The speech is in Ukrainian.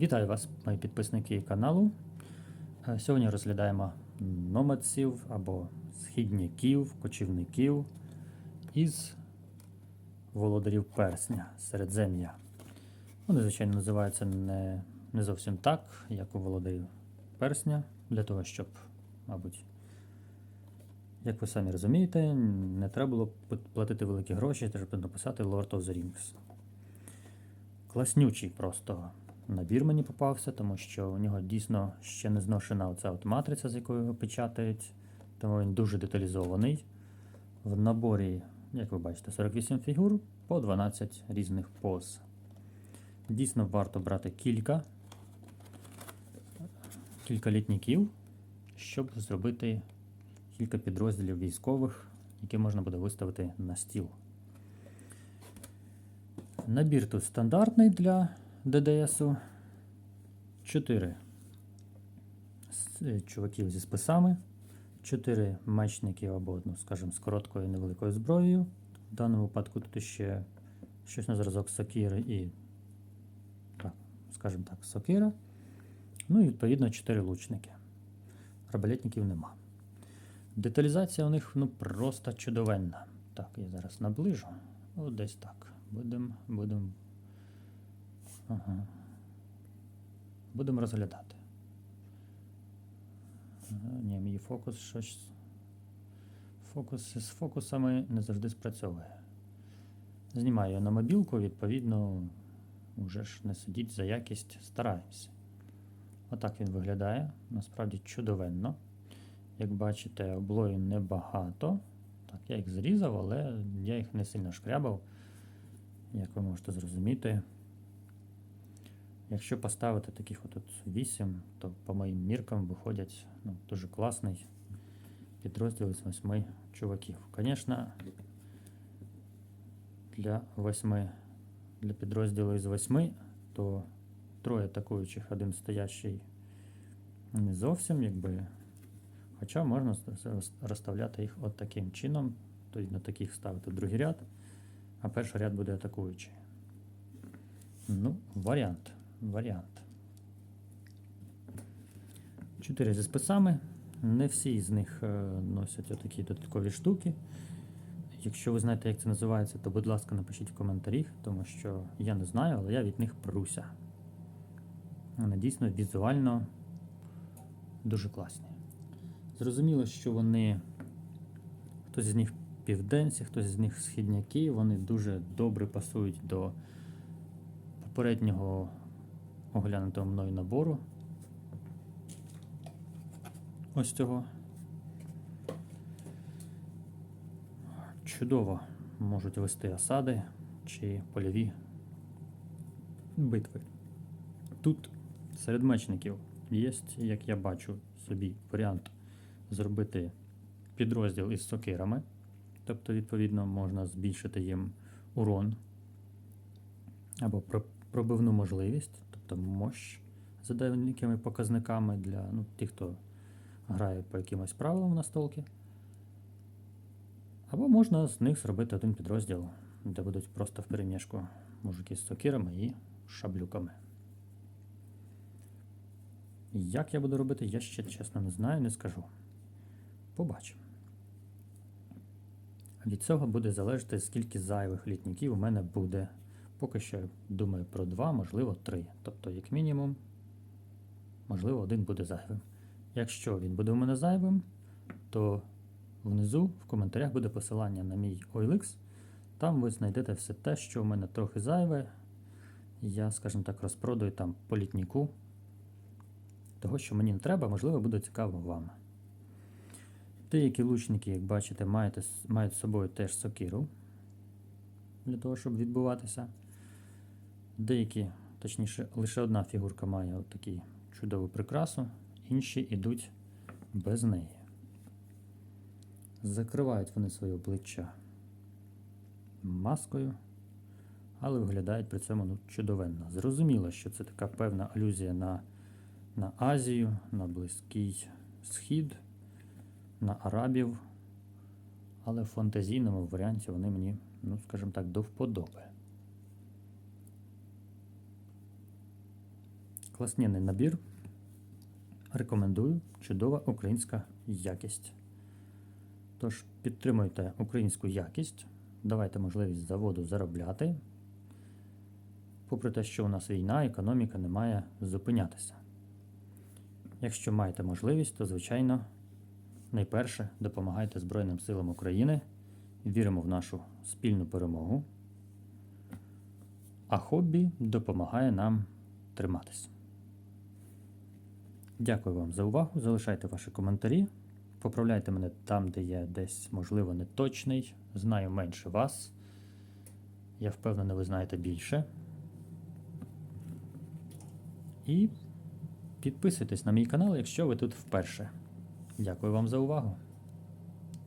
Вітаю вас, мої підписники каналу. Е, Сьогодні розглядаємо номадців або східняків, кочівників із володарів персня Середзем'я. Вони, звичайно, називаються не, не зовсім так, як у володарів персня, для того, щоб, мабуть, як ви самі розумієте, не треба було платити великі гроші, щоб написати Lord of the Rings. Класнючий просто набір мені попався, тому що у нього дійсно ще не зношена оця от матриця, з якою його печатають, тому він дуже деталізований. В наборі, як ви бачите, 48 фігур по 12 різних поз. Дійсно варто брати кілька, кілька літніків, щоб зробити кілька підрозділів військових, які можна буде виставити на стіл. Набір тут стандартний для ДДСу. 4 чуваків зі списами, 4 мечників або одну, скажімо, з короткою невеликою зброєю. В даному випадку тут ще щось на зразок сокири і, так, скажімо так, сокира. Ну і відповідно 4 лучники. Арбалетників нема. Деталізація у них ну, просто чудовенна. Так, я зараз наближу. О, десь так. Будемо будем. Ага. Будемо розглядати. Ні, мій фокус щось. Фокус з фокусами не завжди спрацьовує. Знімаю я на мобілку, відповідно, вже ж не сидіть за якість, стараємося. Отак він виглядає. Насправді чудовенно. Як бачите, облою небагато. Так, я їх зрізав, але я їх не сильно шкрябав, як ви можете зрозуміти. Якщо поставити таких от 8, то по моїм міркам виходять ну, дуже класний підрозділ з 8 чуваків. Звісно, для 8, для підрозділу із 8, то троє атакуючих, один стоящий не зовсім, якби. Хоча можна розставляти їх от таким чином, тобто на таких ставити другий ряд, а перший ряд буде атакуючий. Ну, варіант. Варіант. Чотири зі списами. Не всі з них е, носять отакі додаткові штуки. Якщо ви знаєте, як це називається, то будь ласка, напишіть в коментарях, тому що я не знаю, але я від них пруся. Вони дійсно візуально дуже класні. Зрозуміло, що вони, хтось з них південці, хтось з них східняки, вони дуже добре пасують до попереднього оглянутого мною набору. Ось цього. Чудово можуть вести осади чи польові битви. Тут серед мечників є, як я бачу собі, варіант зробити підрозділ із сокирами. Тобто, відповідно, можна збільшити їм урон або пробивну можливість, тобто мощ за деякими показниками для ну, тих, хто грає по якимось правилам на столки. Або можна з них зробити один підрозділ, де будуть просто в перемішку мужики з сокирами і шаблюками. Як я буду робити, я ще чесно не знаю, не скажу. Побачимо. Від цього буде залежати, скільки зайвих літників у мене буде. Поки що думаю про два, можливо, три. Тобто, як мінімум, можливо, один буде зайвим. Якщо він буде у мене зайвим, то внизу в коментарях буде посилання на мій OLX. Там ви знайдете все те, що в мене трохи зайве. Я, скажімо так, розпродаю там по літніку. Того, що мені не треба, можливо, буде цікаво вам. Деякі лучники, як бачите, мають з собою теж сокиру для того, щоб відбуватися. Деякі, точніше, лише одна фігурка має от чудову прикрасу, інші йдуть без неї. Закривають вони своє обличчя маскою, але виглядають при цьому ну, чудовенно. Зрозуміло, що це така певна алюзія на, на Азію, на Близький Схід, на Арабів, але в фантазійному варіанті вони мені, ну, скажімо так, до вподоби. Класнєний набір. Рекомендую. Чудова українська якість. Тож підтримуйте українську якість, давайте можливість заводу заробляти. Попри те, що у нас війна, економіка не має зупинятися. Якщо маєте можливість, то звичайно найперше допомагайте Збройним силам України. Віримо в нашу спільну перемогу. А хобі допомагає нам триматися. Дякую вам за увагу. Залишайте ваші коментарі. Поправляйте мене там, де я десь, можливо, не точний. Знаю менше вас. Я впевнений, ви знаєте більше. І підписуйтесь на мій канал, якщо ви тут вперше. Дякую вам за увагу.